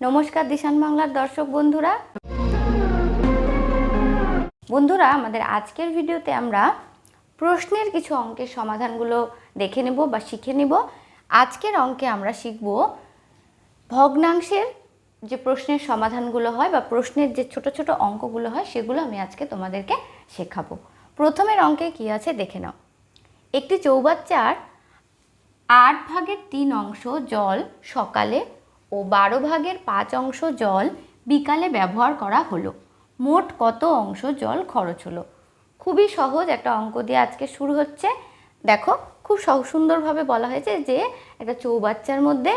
নমস্কার দিশান বাংলার দর্শক বন্ধুরা। বন্ধুরা, আমাদের আজকের ভিডিওতে আমরা প্রশ্নের কিছু অঙ্কের সমাধানগুলো দেখে নেব বা শিখে নেব। আজকের অঙ্কে আমরা শিখব ভগ্নাংশের যে প্রশ্নের সমাধানগুলো হয় বা প্রশ্নের যে ছোট ছোট অঙ্কগুলো হয়, সেগুলো আমি আজকে তোমাদেরকে শেখাবো। প্রথমের অঙ্কে কি আছে দেখে নাও। একটি চৌবাচ্চার আট ভাগের তিন অংশ জল সকালে ও বারো ভাগের পাঁচ অংশ জল বিকালে ব্যবহার করা হলো। মোট কত অংশ জল খরচ হলো? খুবই সহজ একটা অঙ্ক দিয়ে আজকে শুরু হচ্ছে। দেখো, খুব সুন্দরভাবে বলা হয়েছে যে একটা চৌবাচ্চার মধ্যে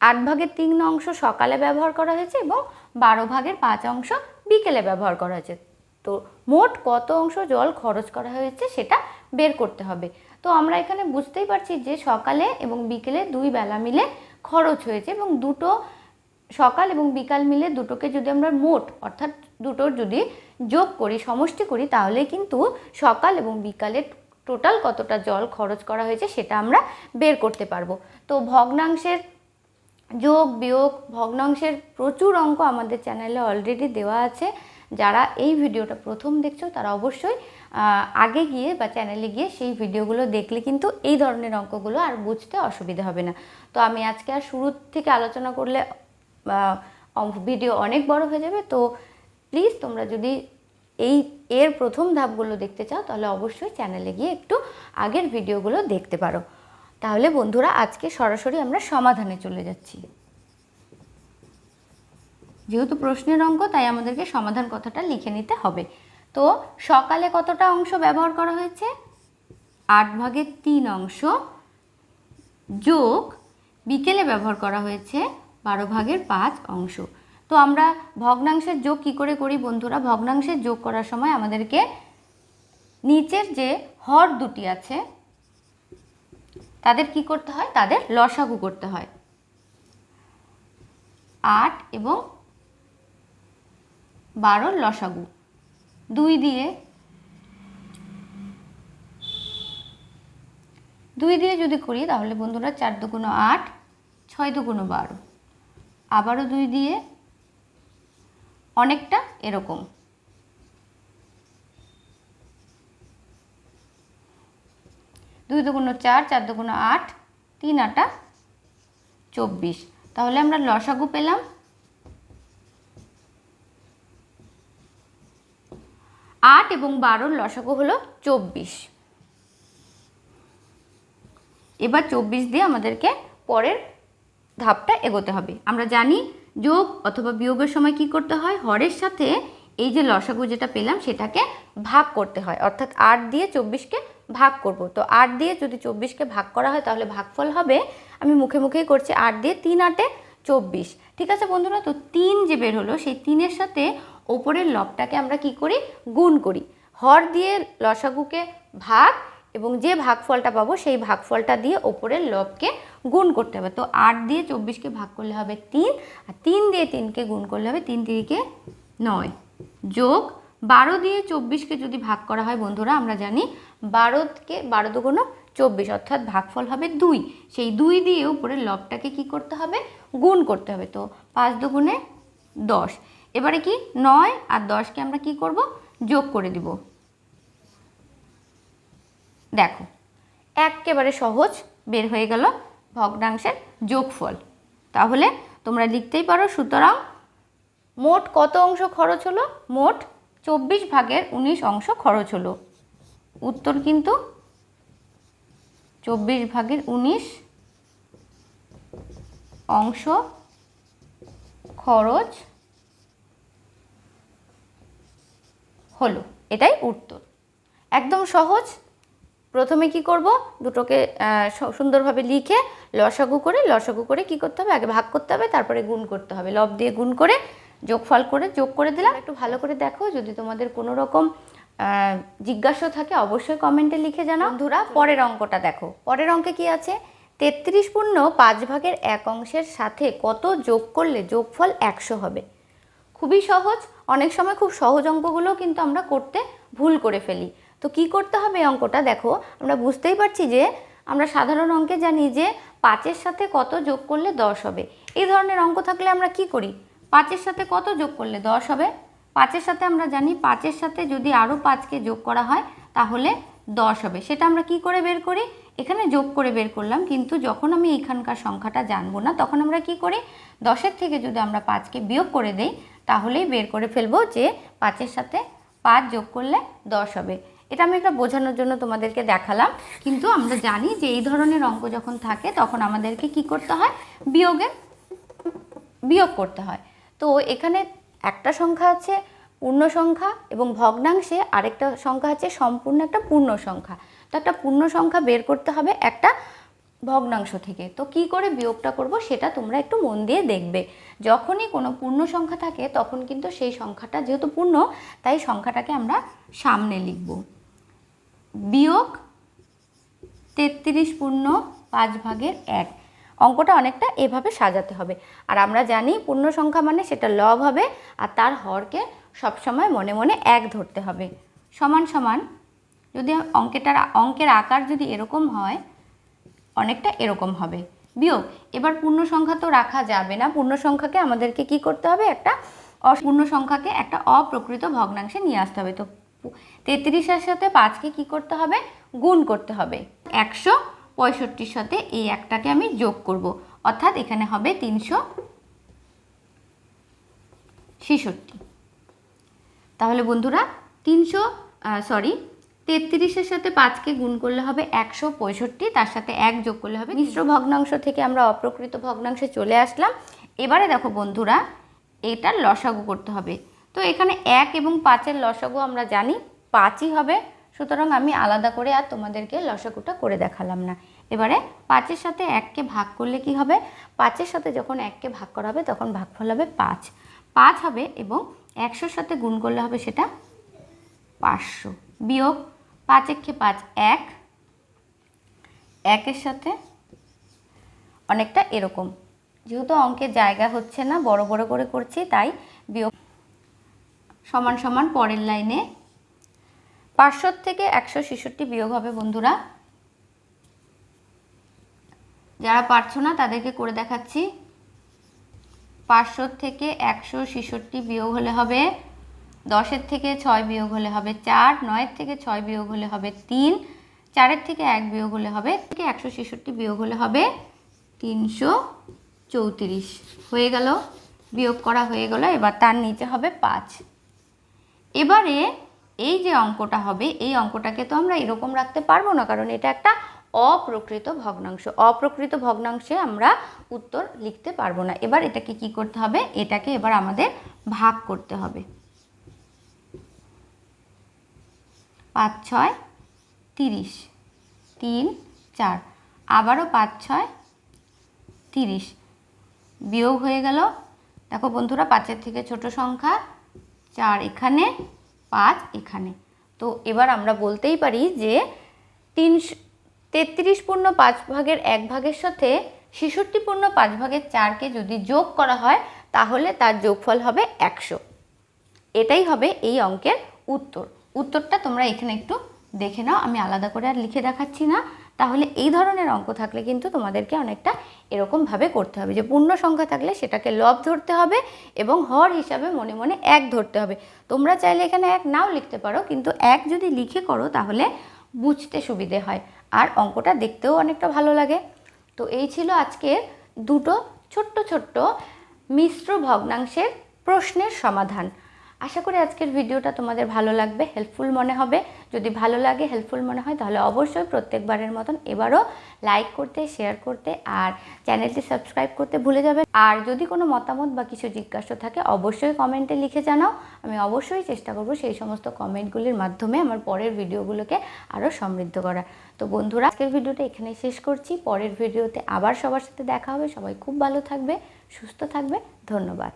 আট ভাগের তিন অংশ সকালে ব্যবহার করা হয়েছে এবং বারো ভাগের পাঁচ অংশ বিকেলে ব্যবহার করা হয়েছে। তো মোট কত অংশ জল খরচ করা হয়েছে সেটা বের করতে হবে। তো আমরা এখানে বুঝতেই পারছি যে সকালে এবং বিকেলে দুই বেলা মিলে খরচ হয়েছে এবং দুটো সকাল এবং বিকাল মিলে দুটোকে যদি আমরা মোট, অর্থাৎ দুটোর যদি যোগ করি, সমষ্টি করি, তাহলে কিন্তু সকাল এবং বিকালে টোটাল কতটা জল খরচ করা হয়েছে সেটা আমরা বের করতে পারব। তো ভগ্নাংশের যোগ, বিয়োগ, ভগ্নাংশের প্রচুর অঙ্ক আমাদের চ্যানেলে অলরেডি দেওয়া আছে। যারা এই ভিডিওটা প্রথম দেখছ, তারা অবশ্যই আগে গিয়ে বা চ্যানেলে গিয়ে সেই ভিডিওগুলো দেখলে কিন্তু এই ধরনের অঙ্কগুলো আর বুঝতে অসুবিধা হবে না। তো আমি আজকে আর শুরু থেকে আলোচনা করলে ভিডিও অনেক বড় হয়ে যাবে। তো প্লিজ তোমরা যদি এই, এর প্রথম ধাপগুলো দেখতে চাও, তাহলে অবশ্যই চ্যানেলে গিয়ে একটু আগের ভিডিওগুলো দেখতে পারো। তাহলে বন্ধুরা, আজকে সরাসরি আমরা সমাধানে চলে যাচ্ছি। যেহেতু প্রশ্নের অঙ্ক, তাই আমাদেরকে সমাধান কথাটা লিখে নিতে হবে। তো সকালে কতটা অংশ ব্যবহার করা হয়েছে? আট ভাগের তিন অংশ যোগ বিকেলে ব্যবহার করা হয়েছে বারো ভাগের পাঁচ অংশ। তো আমরা ভগ্নাংশের যোগ কি করে করি বন্ধুরা? ভগ্নাংশের যোগ করার সময় আমাদেরকে নিচের যে হর দুটি আছে, তাদের কি করতে হয়? তাদের লসাগু করতে হয়। আট এবং বারোর লসাগু। দুই দিয়ে দুই দিয়ে যদি করি, তাহলে বন্ধুরা চার দুগুণ আট, ছয় দুগুণ বারো। আবারও দুই দিয়ে, অনেকটা এরকম। দুই দুগুণ চার চার দুগুণ আট, তিন আটা চব্বিশ। তাহলে আমরা লসাগু পেলাম। আট এবং বারোর লসাগু হলো চব্বিশ। এবার চব্বিশ দিয়ে আমাদেরকে পরের ধাপটা এগোতে হবে। আমরা জানি যোগ অথবা বিয়োগের সময় কি করতে হয়? হরের সাথে এই যে লসাগু যেটা পেলাম সেটাকে ভাগ করতে হয়। অর্থাৎ আট দিয়ে চব্বিশকে ভাগ করব। তো আট দিয়ে যদি চব্বিশকে ভাগ করা হয় তাহলে ভাগফল হবে, আমি মুখে মুখেই করছি, আট দিয়ে তিন আটে চব্বিশ। ঠিক আছে বন্ধুরা? তো তিন যে বের হলো, সেই তিনের সাথে ওপরের লবটাকে আমরা কি করি? গুণ করি। হর দিয়ে লসাগুকে ভাগ এবং যে ভাগফলটা পাবো সেই ভাগফলটা দিয়ে ওপরের লবকে গুণ করতে হবে। তো আট দিয়ে চব্বিশকে ভাগ করলে হবে তিন, আর তিন দিয়ে তিনকে গুণ করলে হবে তিন তিরিকে নয়। যোগ বারো দিয়ে চব্বিশকে যদি ভাগ করা হয় বন্ধুরা, আমরা জানি বারোকে বারো দুগুণ চব্বিশ, অর্থাৎ ভাগফল হবে দুই। সেই দুই দিয়ে উপরের লবটাকে কি করতে হবে? গুণ করতে হবে। তো পাঁচ দুগুণে দশ। এবারে কি নয় আর দশকে আমরা কি করব? যোগ করে দিব। দেখো, একেবারে সহজ বের হয়ে গেল ভগ্নাংশের যোগফল। তাহলে তোমরা লিখতেই পারো, সুতরাং মোট কত অংশ খরচ হলো? মোট চব্বিশ ভাগের উনিশ অংশ খরচ হলো। উত্তর কিন্তু চব্বিশ ভাগের উনিশ অংশ খরচ হলো। এটাই উত্তর। একদম সহজ। প্রথমে কি করব? দুটোকে সুন্দরভাবে লিখে লসাগু করে লসাগু করে কি করতে হবে? আগে ভাগ করতে হবে, তারপরে গুণ করতে হবে। লব দিয়ে গুণ করে, যোগফল করে, যোগ করে দিলাম। একটু ভালো করে দেখো, যদি তোমাদের কোনো রকম জিজ্ঞাসা থাকে, অবশ্যই কমেন্টে লিখে জানাও। বন্ধুরা, পরের অঙ্কটা দেখো। পরের অঙ্কে কি আছে? তেত্রিশ পূর্ণ পাঁচ ভাগের এক অংশের সাথে কত যোগ করলে যোগফল একশো হবে? খুবই সহজ। অনেক সময় খুব সহজ অঙ্কগুলো কিন্তু আমরা করতে ভুল করে ফেলি। তো কি করতে হবে এই অঙ্কটা? দেখো, আমরা বুঝতেই পারছি যে আমরা সাধারণ অঙ্কে জানি যে পাঁচের সাথে কত যোগ করলে দশ হবে। এই ধরনের অঙ্ক থাকলে আমরা কি করি? পাঁচের সাথে কত যোগ করলে দশ হবে? পাঁচের সাথে আমরা জানি পাঁচের সাথে যদি আরও পাঁচকে যোগ করা হয়, তাহলে দশ হবে। সেটা আমরা কি করে বের করি? এখানে যোগ করে বের করলাম, কিন্তু যখন আমি এখানকার সংখ্যাটা জানব না, তখন আমরা কি করি? দশের থেকে যদি আমরা পাঁচকে বিয়োগ করে দেই তাহলেই বের করে ফেলব যে পাঁচের সাথে পাঁচ যোগ করলে দশ হবে। এটা আমি একটা বোঝানোর জন্য তোমাদেরকে দেখালাম। কিন্তু আমরা জানি যে এই ধরনের অঙ্ক যখন থাকে, তখন আমাদেরকে কি করতে হয়? বিয়োগের বিয়োগ করতে হয়। তো এখানে একটা সংখ্যা আছে পূর্ণ সংখ্যা এবং ভগ্নাংশে আরেকটা সংখ্যা আছে সম্পূর্ণ একটা পূর্ণ সংখ্যা। তো একটা পূর্ণ সংখ্যা বের করতে হবে একটা ভগ্নাংশ থেকে। তো কি করে বিয়োগটা করব সেটা তোমরা একটু মন দিয়ে দেখবে। যখনই কোনো পূর্ণ সংখ্যা থাকে, তখন কিন্তু সেই সংখ্যাটা যেহেতু পূর্ণ, তাই সংখ্যাটাকে আমরা সামনে লিখব। বিয়োগ তেত্রিশ পূর্ণ পাঁচ ভাগের এক। অঙ্কটা অনেকটা এভাবে সাজাতে হবে। আর আমরা জানি পূর্ণ সংখ্যা মানে সেটা লব হবে, আর তার হরকে সবসময় মনে মনে এক ধরতে হবে। সমান সমান, যদি অঙ্কেটার, অঙ্কের আকার যদি এরকম হয় অনেকটা এরকম হবে। বিয়োগ, এবার পূর্ণ সংখ্যা তো রাখা যাবে না। পূর্ণ সংখ্যাকে আমাদেরকে কি করতে হবে? একটা অপূর্ণ সংখ্যাকে একটা অপ্রকৃত ভগ্নাংশে নিয়ে আসতে হবে। তো তেত্রিশের সাথে পাঁচকে কি করতে হবে? গুণ করতে হবে। একশো পঁয়ষট্টির সাথে এই একটাকে আমি যোগ করব। অর্থাৎ এখানে হবে তিনশো ছেষট্টি। তাহলে বন্ধুরা, তিনশো সরি তেত্রিশের সাথে পাঁচকে গুণ করলে হবে একশো পঁয়ষট্টি, তার সাথে এক যোগ করলে হবে মিশ্র ভগ্নাংশ থেকে আমরা অপ্রকৃত ভগ্নাংশে চলে আসলাম। এবারে দেখো বন্ধুরা, এটার লসাগু করতে হবে। তো এখানে এক এবং পাঁচের লসাগু আমরা জানি, পাঁচই হবে। সুতরাং আমি আলাদা করে আর তোমাদেরকে লসাগুটা করে দেখালাম না। এবারে পাঁচের সাথে এককে ভাগ করলে কি হবে? পাঁচের সাথে যখন এককে ভাগ করা হবে, তখন ভাগফল হবে পাঁচ। পাঁচ হবে এবং একশোর সাথে গুণ করলে হবে সেটা পাঁচশো। বিয়োগ পাঁচ একে পাঁচ এক। একের সাথে অনেকটা এরকম। যেহেতু অঙ্কের জায়গা হচ্ছে না, বড় বড় করে করছি, তাই বিয়োগ সমান সমান পরের লাইনে। পাঁচশোর থেকে একশো ছেষট্টি বিয়োগ হবে, বন্ধুরা। যারা পারছ না, তাদেরকে করে দেখাচ্ছি। পাঁচশোর থেকে একশো ছেষট্টি বিয়োগ হলে হবে দশের থেকে ছয় বিয়োগ হলে হবে চার, নয়ের থেকে ছয় বিয়োগ হলে হবে তিন, চারের থেকে এক বিয়োগ হলে হবে থেকে একশো ছেষট্টি বিয়োগ হলে হবে তিনশো চৌত্রিশ। হয়ে গেল, বিয়োগ করা হয়ে গেল, এবার তার নিচে হবে পাঁচ। এবারে এই যে অঙ্কটা হবে, এই অঙ্কটাকে তো আমরা এরকম রাখতে পারব না, কারণ এটা একটা অপ্রকৃত ভগ্নাংশ। অপ্রকৃত ভগ্নাংশে আমরা উত্তর লিখতে পারব না। এবার এটাকে কি করতে হবে? এটাকে এবার আমাদের ভাগ করতে হবে। পাঁচ ছয় তিরিশ। তিন চার। আবারও পাঁচ ছয় তিরিশ। বিয়োগ হয়ে গেল, দেখো বন্ধুরা, পাঁচের থেকে ছোট সংখ্যা, চার এখানে, পাঁচ এখানে। তো এবার আমরা বলতেই পারি যে তিনশো তেত্রিশ পূর্ণ পাঁচ ভাগের এক ভাগের সাথে ছেষট্টি পূর্ণ পাঁচ ভাগের চারকে যদি যোগ করা হয়, তাহলে তার যোগফল হবে একশো। এটাই হবে এই অঙ্কের উত্তর। উত্তরটা তোমরা এখানে একটু দেখে নাও। আমি আলাদা করে আর লিখে দেখাচ্ছি না। তাহলে এই ধরনের অঙ্ক থাকলে কিন্তু তোমাদেরকে অনেকটা এরকমভাবে করতে হবে। যে পূর্ণ সংখ্যা থাকলে সেটাকে লব ধরতে হবে এবং হর হিসাবে মনে মনে এক ধরতে হবে। তোমরা চাইলে এখানে এক নাও লিখতে পারো, কিন্তু এক যদি লিখে করো তাহলে বুঝতে সুবিধে হয়। আর অঙ্কটা দেখতেও অনেকটা ভালো লাগে। তো এই ছিল আজকে দুটো ছোট্ট ছোট্ট মিশ্র ভগ্নাংশের প্রশ্নের সমাধান। আশা করি আজকের ভিডিওটা তোমাদের ভালো লাগবে হেল্পফুল মনে হবে। যদি ভালো লাগে হেল্পফুল মনে হয়, তাহলে অবশ্যই প্রত্যেকবারের মতন এবারও লাইক করতে শেয়ার করতে আর চ্যানেলটি সাবস্ক্রাইব করতে ভুলে যাবে। আর যদি কোনো মতামত বা কিছু জিজ্ঞাসা থাকে, অবশ্যই কমেন্টে লিখে জানাও। আমি অবশ্যই চেষ্টা করব সেই সমস্ত কমেন্টগুলির মাধ্যমে আমার পরের ভিডিওগুলোকে আরও সমৃদ্ধ করার। তো বন্ধুরা, আজকের ভিডিওটা এখানে শেষ করছি। পরের ভিডিওতে আবার সবার সাথে দেখা হবে। সবাই খুব ভালো থাকবে, সুস্থ থাকবে। ধন্যবাদ।